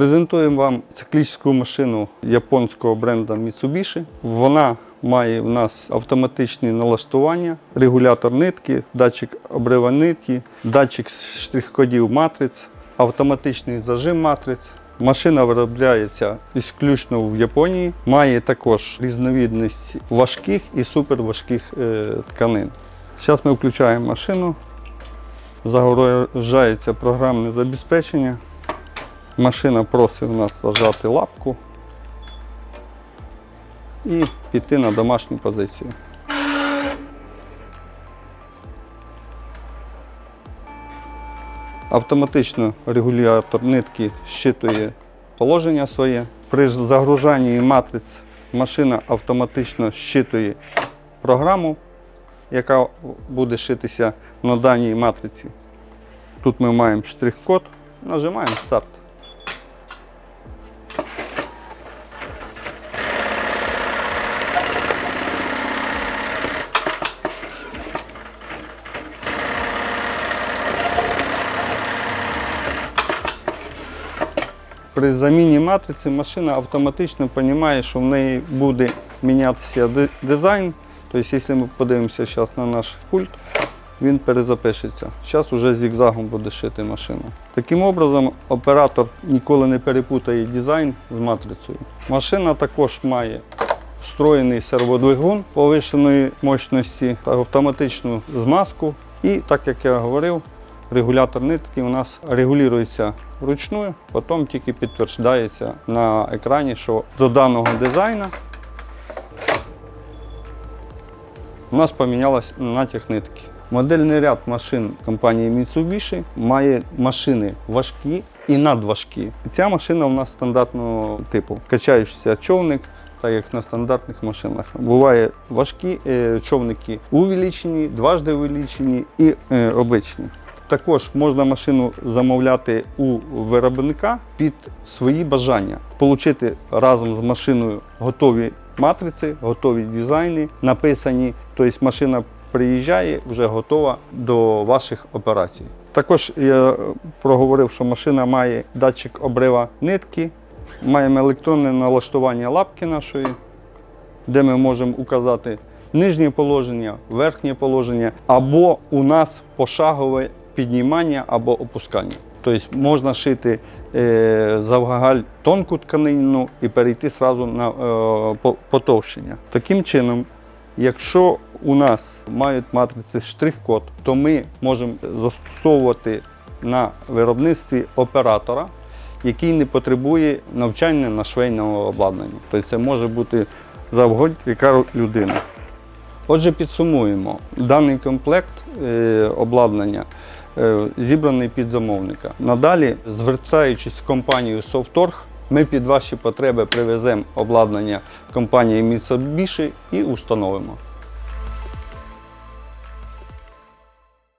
Презентуємо вам циклічну машину японського бренду Mitsubishi. Вона має в нас автоматичні налаштування, регулятор нитки, датчик обрива нитки, датчик штрих-кодів матриць, автоматичний зажим матриць. Машина виробляється ісключно в Японії, має також різновідність важких і суперважких е, тканин. Зараз ми включаємо машину, загружається програмне забезпечення. Машина просить у нас зажати лапку і піти на домашню позицію. Автоматично регулятор нитки щитує положення своє. При загружанні матриць машина автоматично щитує програму, яка буде шитися на даній матриці. Тут ми маємо штрих-код, нажимаємо старт. При заміні матриці машина автоматично розуміє, що в неї буде мінятися дизайн. Тобто, якщо ми подивимося зараз на наш пульт, він перезапишеться. Зараз вже зігзагом буде шити машина. Таким образом, оператор ніколи не перепутає дизайн з матрицею. Машина також має встроєний серводвигун повишеної мощності автоматичну змазку. І так як я говорив, регулятор нитки у нас регулюється вручну, потім тільки підтверджується на екрані, що до даного дизайну у нас помінялась натяг нитки. Модельний ряд машин компанії Mitsubishi має машини важкі і надважкі. Ця машина у нас стандартного типу. Качаючийся човник, так як на стандартних машинах. Буває важкі е, човники увеличені, дважди увеличені і е, обичні. Також можна машину замовляти у виробника під свої бажання, отримати разом з машиною готові матриці, готові дизайни, написані. Тобто машина приїжджає вже готова до ваших операцій. Також я проговорив, що машина має датчик обрива нитки, маємо електронне налаштування лапки нашої, де ми можемо указати нижнє положення, верхнє положення, або у нас пошагове піднімання або опускання. Тобто можна шити е, завгагаль тонку тканину і перейти одразу на е, потовщення. Таким чином, якщо у нас мають матриці штрих-код, то ми можемо застосовувати на виробництві оператора, який не потребує навчання на швейного обладнання. Тобто це може бути завгодь яка людина. Отже, підсумуємо. Даний комплект е, обладнання зібраний під замовника. Надалі, звертаючись в компанію Софторг, ми під ваші потреби привеземо обладнання компанії Mitsubishi і установимо.